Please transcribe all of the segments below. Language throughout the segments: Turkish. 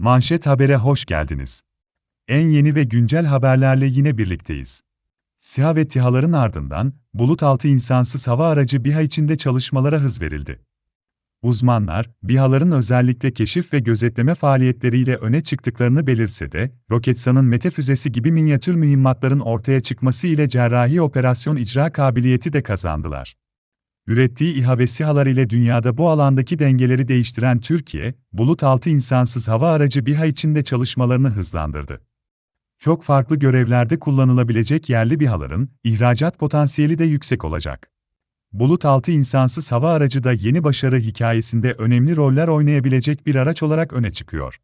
Manşet Haber'e hoş geldiniz. En yeni ve güncel haberlerle yine birlikteyiz. SİHA ve TİHA'ların ardından, bulut altı insansız hava aracı BİHA içinde çalışmalara hız verildi. Uzmanlar, BİHA'ların özellikle keşif ve gözetleme faaliyetleriyle öne çıktıklarını belirse de, Roketsan'ın Mete füzesi gibi minyatür mühimmatların ortaya çıkması ile cerrahi operasyon icra kabiliyeti de kazandılar. Ürettiği İHA ve SİHA'lar ile dünyada bu alandaki dengeleri değiştiren Türkiye, bulut altı insansız hava aracı BİHA içinde çalışmalarını hızlandırdı. Çok farklı görevlerde kullanılabilecek yerli BİHA'ların ihracat potansiyeli de yüksek olacak. Bulut altı insansız hava aracı da yeni başarı hikayesinde önemli roller oynayabilecek bir araç olarak öne çıkıyor.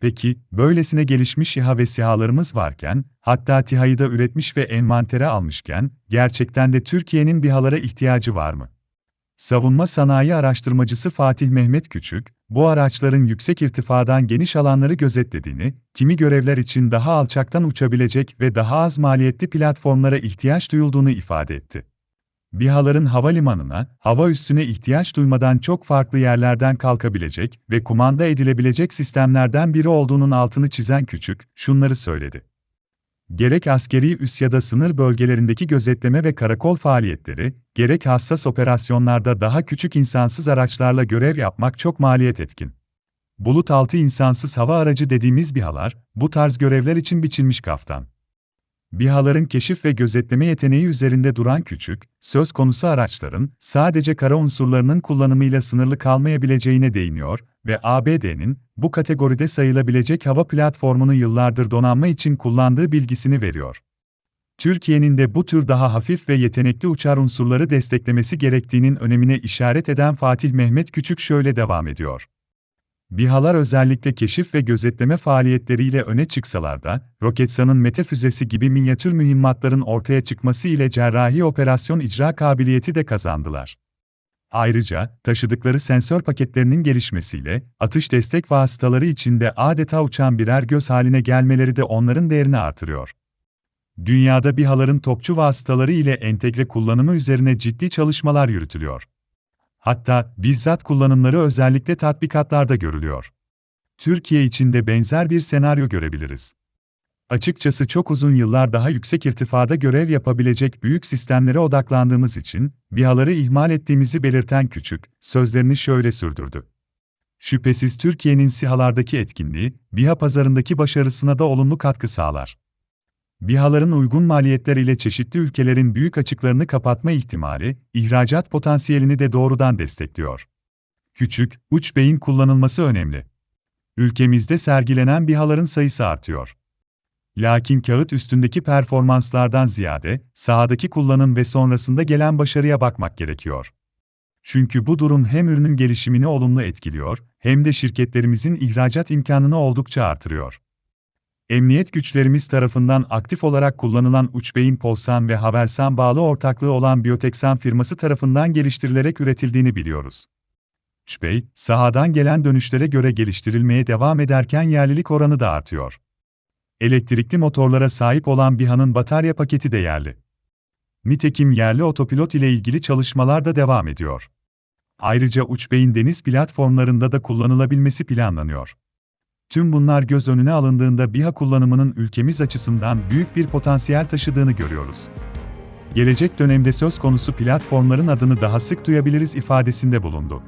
Peki, böylesine gelişmiş İHA ve SİHA'larımız varken, hatta TİHA'yı da üretmiş ve envantere almışken, gerçekten de Türkiye'nin BİHA'lara ihtiyacı var mı? Savunma sanayi araştırmacısı Fatih Mehmet Küçük, bu araçların yüksek irtifadan geniş alanları gözetlediğini, kimi görevler için daha alçaktan uçabilecek ve daha az maliyetli platformlara ihtiyaç duyulduğunu ifade etti. BİHA'ların havalimanına, hava üssüne ihtiyaç duymadan çok farklı yerlerden kalkabilecek ve kumanda edilebilecek sistemlerden biri olduğunun altını çizen Küçük, şunları söyledi. Gerek askeri üs ya da sınır bölgelerindeki gözetleme ve karakol faaliyetleri, gerek hassas operasyonlarda daha küçük insansız araçlarla görev yapmak çok maliyet etkin. Bulut altı insansız hava aracı dediğimiz BİHA'lar, bu tarz görevler için biçilmiş kaftan. BİHA'ların keşif ve gözetleme yeteneği üzerinde duran küçük, söz konusu araçların sadece kara unsurlarının kullanımıyla sınırlı kalmayabileceğine değiniyor ve ABD'nin bu kategoride sayılabilecek hava platformunu yıllardır donanma için kullandığı bilgisini veriyor. Türkiye'nin de bu tür daha hafif ve yetenekli uçar unsurları desteklemesi gerektiğinin önemine işaret eden Fatih Mehmet Küçük şöyle devam ediyor. BİHA'lar özellikle keşif ve gözetleme faaliyetleriyle öne çıksalar da, Roketsan'ın Mete füzesi gibi minyatür mühimmatların ortaya çıkması ile cerrahi operasyon icra kabiliyeti de kazandılar. Ayrıca, taşıdıkları sensör paketlerinin gelişmesiyle, atış destek vasıtaları içinde adeta uçan birer göz haline gelmeleri de onların değerini artırıyor. Dünyada BİHA'ların topçu vasıtaları ile entegre kullanımı üzerine ciddi çalışmalar yürütülüyor. Hatta bizzat kullanımları özellikle tatbikatlarda görülüyor. Türkiye için de benzer bir senaryo görebiliriz. Açıkçası çok uzun yıllar daha yüksek irtifada görev yapabilecek büyük sistemlere odaklandığımız için, BİHA'ları ihmal ettiğimizi belirten Küçük, sözlerini şöyle sürdürdü. Şüphesiz Türkiye'nin SİHA'lardaki etkinliği, BİHA pazarındaki başarısına da olumlu katkı sağlar. BİHA'ların uygun maliyetler ile çeşitli ülkelerin büyük açıklarını kapatma ihtimali, ihracat potansiyelini de doğrudan destekliyor. Küçük, uç beyin kullanılması önemli. Ülkemizde sergilenen BİHA'ların sayısı artıyor. Lakin kağıt üstündeki performanslardan ziyade, sahadaki kullanım ve sonrasında gelen başarıya bakmak gerekiyor. Çünkü bu durum hem ürünün gelişimini olumlu etkiliyor, hem de şirketlerimizin ihracat imkanını oldukça artırıyor. Emniyet güçlerimiz tarafından aktif olarak kullanılan Uçbeyin Polsan ve Havelsan bağlı ortaklığı olan Bioteksan firması tarafından geliştirilerek üretildiğini biliyoruz. Uçbey, sahadan gelen dönüşlere göre geliştirilmeye devam ederken yerlilik oranı da artıyor. Elektrikli motorlara sahip olan BİHA'nın batarya paketi de yerli. Nitekim yerli otopilot ile ilgili çalışmalar da devam ediyor. Ayrıca Uçbey'in deniz platformlarında da kullanılabilmesi planlanıyor. Tüm bunlar göz önüne alındığında BİHA kullanımının ülkemiz açısından büyük bir potansiyel taşıdığını görüyoruz. Gelecek dönemde söz konusu platformların adını daha sık duyabiliriz ifadesinde bulundu.